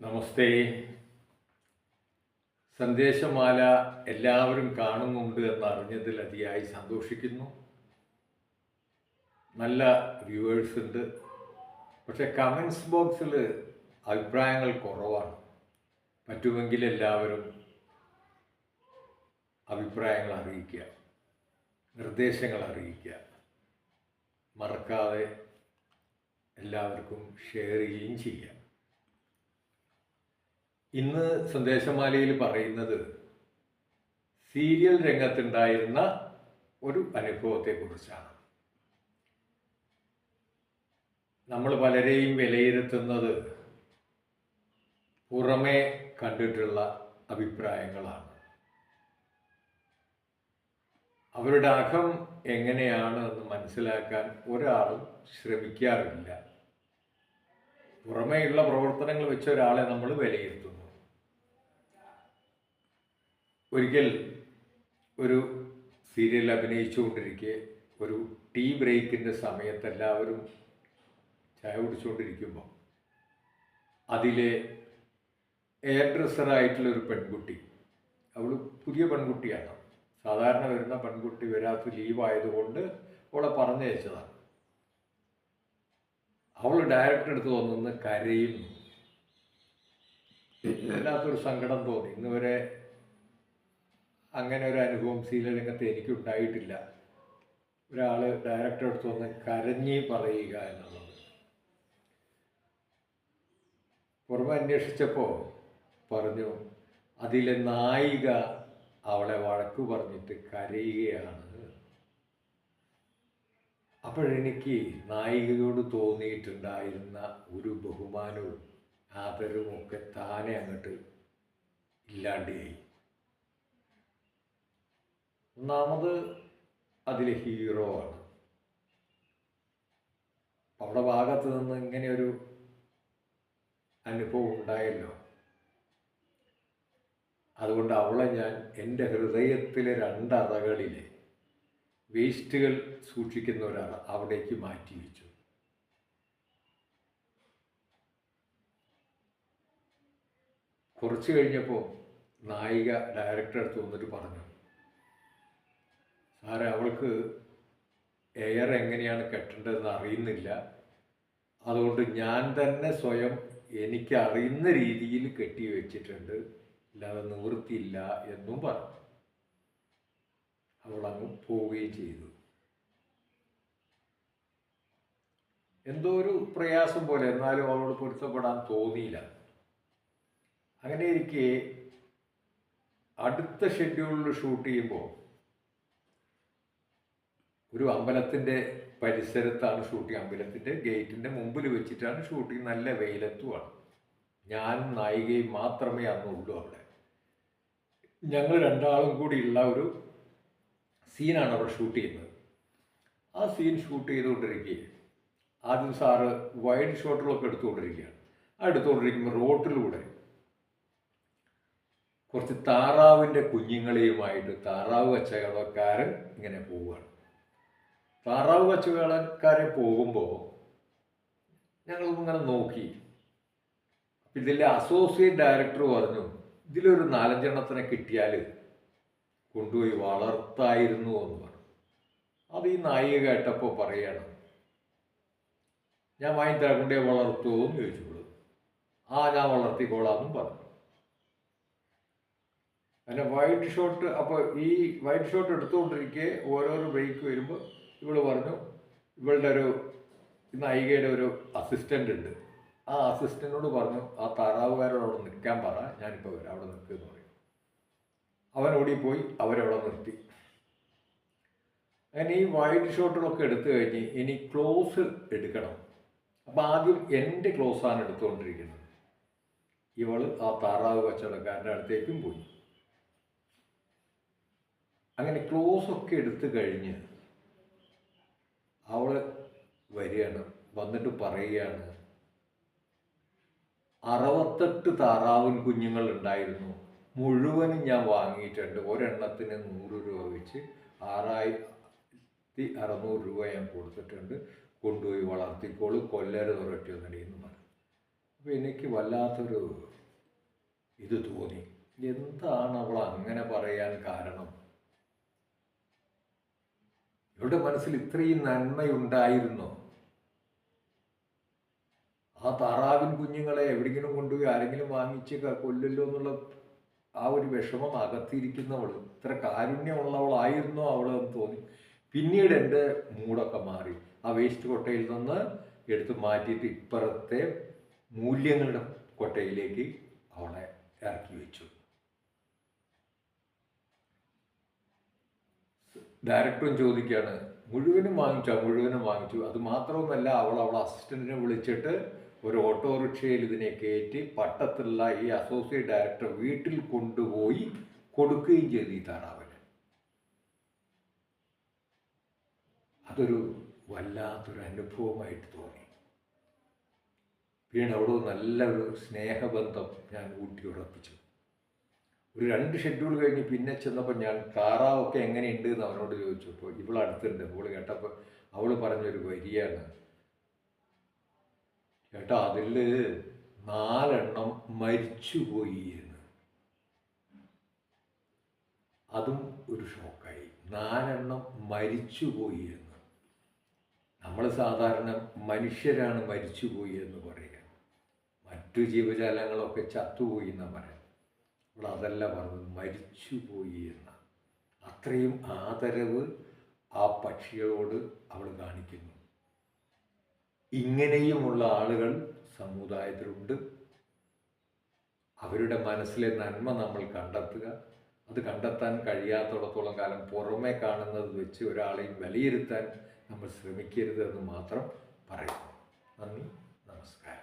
നമസ്തേ. സന്ദേശമാല എല്ലാവരും കാണുന്നുണ്ട് എന്നറിഞ്ഞതിൽ അതിയായി സന്തോഷിക്കുന്നു. നല്ല വ്യൂവേഴ്സ് ഉണ്ട്. പക്ഷെ കമൻസ് ബോക്സിൽ അഭിപ്രായങ്ങൾ കുറവാണ്. പറ്റുമെങ്കിൽ എല്ലാവരും അഭിപ്രായങ്ങൾ അറിയിക്കുക. നിർദ്ദേശങ്ങൾ അറിയിക്കുക. മറക്കാതെ എല്ലാവർക്കും ഷെയർ ചെയ്യുകയും ചെയ്യുക. ഇന്ന് സന്ദേശമാലയിൽ പറയുന്നത് സീരിയൽ രംഗത്തുണ്ടായിരുന്ന ഒരു അനുഭവത്തെക്കുറിച്ചാണ്. നമ്മൾ പലരെയും വിലയിരുത്തുന്നത് പുറമേ കണ്ടിട്ടുള്ള അഭിപ്രായങ്ങളാണ്. അവരുടെ അകം എങ്ങനെയാണ് എന്ന് മനസ്സിലാക്കാൻ ഒരാളും ശ്രമിക്കാറില്ല. പുറമേയുള്ള പ്രവർത്തനങ്ങൾ വെച്ച് ഒരാളെ നമ്മൾ വിലയിരുത്തുന്നു. ഒരിക്കൽ ഒരു സീരിയൽ അഭിനയിച്ചുകൊണ്ടിരിക്കെ ഒരു ടീ ബ്രേക്കിന്റെ സമയത്ത് എല്ലാവരും ചായ കുടിച്ചുകൊണ്ടിരിക്കുമ്പോൾ അതിലെ എയർ ഡ്രസ്സറായിട്ടുള്ളൊരു പെൺകുട്ടി അവൾ പുതിയ പെൺകുട്ടിയാണ്. സാധാരണ വരുന്ന പെൺകുട്ടി വരാത്ത ലീവായതുകൊണ്ട് അവളെ പറഞ്ഞയച്ചതാണ്. അവൾ ഡയറക്ടർ എടുത്ത് വന്നിന്ന് കരയുന്നു. വല്ലാത്തൊരു സങ്കടം തോന്നി. ഇന്ന് വരെ അങ്ങനെ ഒരു അനുഭവം ശീലരംഗത്ത് എനിക്ക് ഉണ്ടായിട്ടില്ല ഒരാൾ ഡയറക്ടർ അടുത്ത് വന്ന് കരഞ്ഞി പറയുക എന്നുള്ളത്. പുറമെ അന്വേഷിച്ചപ്പോൾ പറഞ്ഞു അതിലെ നായിക അവളെ വഴക്കു പറഞ്ഞിട്ട് കരയുകയാണ്. അപ്പോഴെനിക്ക് നായികയോട് തോന്നിയിട്ടുണ്ടായിരുന്ന ഒരു ബഹുമാനവും ആദരവും ഒക്കെ താനെ അങ്ങോട്ട് ഇല്ലാണ്ടായി. ഒന്നാമത് അതിലെ ഹീറോ ആണ്. അവിടെ ഭാഗത്ത് നിന്ന് ഇങ്ങനെയൊരു അനുഭവം ഉണ്ടായല്ലോ. അതുകൊണ്ട് അവളെ ഞാൻ എന്റെ ഹൃദയത്തിലെ രണ്ടറകളിലെ വേസ്റ്റുകൾ സൂക്ഷിക്കുന്ന ഒരാൾ അവിടേക്ക് മാറ്റി വെച്ചു. കുറച്ച് കഴിഞ്ഞപ്പോൾ നായിക ഡയറക്ടർ അടുത്ത് വന്നിട്ട് പറഞ്ഞു സാറേ അവൾക്ക് എയർ എങ്ങനെയാണ് കെട്ടേണ്ടതെന്ന് അറിയുന്നില്ല. അതുകൊണ്ട് ഞാൻ തന്നെ സ്വയം എനിക്ക് അറിയുന്ന രീതിയിൽ കെട്ടി വെച്ചിട്ടുണ്ട്. അല്ലാതെ നിവൃത്തിയില്ല എന്നും പറഞ്ഞു. അവൾ അങ്ങ് പോവുകയും ചെയ്തു. എന്തോ ഒരു പ്രയാസം പോലെ എന്നാലും അവളോട് പൊരുത്തപ്പെടാൻ തോന്നിയില്ല. അങ്ങനെ ഇരിക്കെ അടുത്ത ഷെഡ്യൂളിൽ ഷൂട്ട് ചെയ്യുമ്പോൾ ഒരു അമ്പലത്തിന്റെ പരിസരത്താണ് ഷൂട്ടിംഗ് അമ്പലത്തിന്റെ ഗേറ്റിന്റെ മുമ്പിൽ വെച്ചിട്ടാണ് ഷൂട്ടിംഗ് നല്ല വെയിലത്തുമാണ്. ഞാനും നായികയും മാത്രമേ അന്നുള്ളൂ അവിടെ. ഞങ്ങൾ രണ്ടാളും കൂടിയുള്ള ഒരു സീനാണ് അവിടെ ഷൂട്ട് ചെയ്യുന്നത്. ആ സീൻ ഷൂട്ട് ചെയ്തുകൊണ്ടിരിക്കുക ആദ്യം സാറ് വൈഡ് ഷോട്ടുകളൊക്കെ എടുത്തുകൊണ്ടിരിക്കുകയാണ്. ആ എടുത്തുകൊണ്ടിരിക്കുമ്പോൾ റോട്ടിലൂടെ കുറച്ച് താറാവിന്റെ കുഞ്ഞുങ്ങളെയുമായിട്ട് താറാവ് കച്ചവടക്കാരൻ ഇങ്ങനെ പോവുകയാണ്. താറാവ് കച്ചവടക്കാരെ പോകുമ്പോൾ ഞങ്ങളിങ്ങനെ നോക്കി. ഇതിലെ അസോസിയേറ്റ് ഡയറക്ടർ പറഞ്ഞു ഇതിലൊരു നാലഞ്ചെണ്ണത്തിനെ കിട്ടിയാൽ കൊണ്ടുപോയി വളർത്തായിരുന്നു എന്ന് പറഞ്ഞു. അത് ഈ നായിക കേട്ടപ്പോൾ പറയണം ഞാൻ വാങ്ങിത്തരാൻ കൊണ്ടേ വളർത്തുമോ എന്ന് ചോദിച്ചോളൂ ആ ഞാൻ വളർത്തിക്കോളാമെന്നും പറഞ്ഞു. അങ്ങനെ വൈറ്റ് ഷോട്ട് അപ്പോൾ ഈ വൈറ്റ് ഷോട്ട് എടുത്തുകൊണ്ടിരിക്കെ ഓരോരോ ബ്രേക്ക് വരുമ്പോൾ ഇവൾ പറഞ്ഞു ഇവളുടെ ഒരു നായികയുടെ ഒരു അസിസ്റ്റന്റ് ഉണ്ട്. ആ അസിസ്റ്റന്റിനോട് പറഞ്ഞു ആ താറാവുകാരോട് അവിടെ നിൽക്കാൻ പറ ഞാനിപ്പോൾ വരാം അവിടെ നിൽക്കുമെന്ന് പറയും അവൻ ഓടിപ്പോയി അവരവിടെ നിർത്തി. അങ്ങനെ ഈ വൈഡ് ഷോട്ടുകളൊക്കെ എടുത്തു കഴിഞ്ഞ് ഇനി ക്ലോസ് എടുക്കണം. അപ്പം ആദ്യം എന്റെ ക്ലോസാണ് എടുത്തുകൊണ്ടിരിക്കുന്നത്. ഇവൾ ആ താറാവ് കച്ചവടക്കാരന്റെ അടുത്തേക്കും പോയി. അങ്ങനെ ക്ലോസ് ഒക്കെ എടുത്തു കഴിഞ്ഞ് അവൾ വരികയാണ് വന്നിട്ട് പറയുകയാണ് അറുപത്തെട്ട് താറാവിൻ കുഞ്ഞുങ്ങൾ ഉണ്ടായിരുന്നു. മുഴുവനും ഞാൻ വാങ്ങിയിട്ടുണ്ട്. ഒരെണ്ണത്തിന് നൂറ് രൂപ വെച്ച് ആറായിരത്തി അറുന്നൂറ് രൂപ ഞാൻ കൊടുത്തിട്ടുണ്ട്. കൊണ്ടുപോയി വളർത്തിക്കോളൂ. കൊല്ലരുത് ഒരൊറ്റ എന്ന് പറഞ്ഞു. അപ്പോൾ എനിക്ക് വല്ലാത്തൊരു ഇത് തോന്നി. എന്താണ് അവൾ അങ്ങനെ പറയാൻ കാരണം? ഇവളുടെ മനസ്സിൽ ഇത്രയും നന്മയുണ്ടായിരുന്നോ? ആ താറാവിൻ കുഞ്ഞുങ്ങളെ എവിടെങ്കിലും കൊണ്ടുപോയി ആരെങ്കിലും വാങ്ങിച്ച് കൊല്ലല്ലോ എന്നുള്ള ആ ഒരു വിഷമം അകത്തിരിക്കുന്നവൾ ഇത്ര കാരുണ്യമുള്ളവളായിരുന്നോ അവളെന്ന് തോന്നി. പിന്നീട് എന്റെ മൂടൊക്കെ മാറി. ആ വേസ്റ്റ് കൊട്ടയിൽ നിന്ന് എടുത്തു മാറ്റിയിട്ട് ഇപ്പുറത്തെ മൂല്യങ്ങളുടെ കൊട്ടയിലേക്ക് അവളെ ഇറക്കി വെച്ചു. ഡയറക്ടറും ചോദിക്കുകയാണ് മുഴുവനും വാങ്ങിച്ചു മുഴുവനും വാങ്ങിച്ചു. അത് മാത്രവുമല്ല അവൾ അവളെ അസിസ്റ്റന്റിനെ വിളിച്ചിട്ട് ഒരു ഓട്ടോറിക്ഷയിൽ ഇതിനെ കയറ്റി പട്ടത്തുള്ള ഈ അസോസിയേറ്റ് ഡയറക്ടർ വീട്ടിൽ കൊണ്ടുപോയി കൊടുക്കുകയും ചെയ്തു. താറാവിന് അതൊരു വല്ലാത്തൊരു അനുഭവമായിട്ട് തോന്നി. പിന്നെ അവിടെ നല്ലൊരു സ്നേഹബന്ധം ഞാൻ ഊട്ടിയുറപ്പിച്ചു ഒരു രണ്ട് ഷെഡ്യൂൾ കഴിഞ്ഞ് പിന്നെ ചെന്നപ്പോൾ ഞാൻ താറാവൊക്കെ എങ്ങനെയുണ്ട് എന്ന് അവനോട് ചോദിച്ചു. അപ്പോൾ ഇവൾ അടുത്തുണ്ട്. അവൾ കേട്ടപ്പോൾ അവൾ പറഞ്ഞൊരു വരിയാണ്. ചേട്ടാ അതിൽ നാലെണ്ണം മരിച്ചുപോയി എന്ന്. അതും ഒരു ഷോക്കായി. നാലെണ്ണം മരിച്ചുപോയി എന്ന്. നമ്മൾ സാധാരണ മനുഷ്യരാണ് മരിച്ചുപോയി എന്ന് പറയുക മറ്റു ജീവജാലങ്ങളൊക്കെ ചത്തുപോയി എന്നാണ് പറയാം. അവൾ അതല്ല പറഞ്ഞത് മരിച്ചുപോയി എന്ന. അത്രയും ആദരവ് ആ പക്ഷികളോട് അവൾ കാണിക്കുന്നു. ഇങ്ങനെയുമുള്ള ആളുകൾ സമുദായത്തിലുണ്ട്. അവരുടെ മനസ്സിലെ നന്മ നമ്മൾ കണ്ടെത്തുക. അത് കണ്ടെത്താൻ കഴിയാത്തിടത്തോളം കാലം പുറമെ കാണുന്നത് വെച്ച് ഒരാളെയും വിലയിരുത്താൻ നമ്മൾ ശ്രമിക്കരുത് എന്ന് മാത്രം പറയുന്നു. നന്ദി നമസ്കാരം.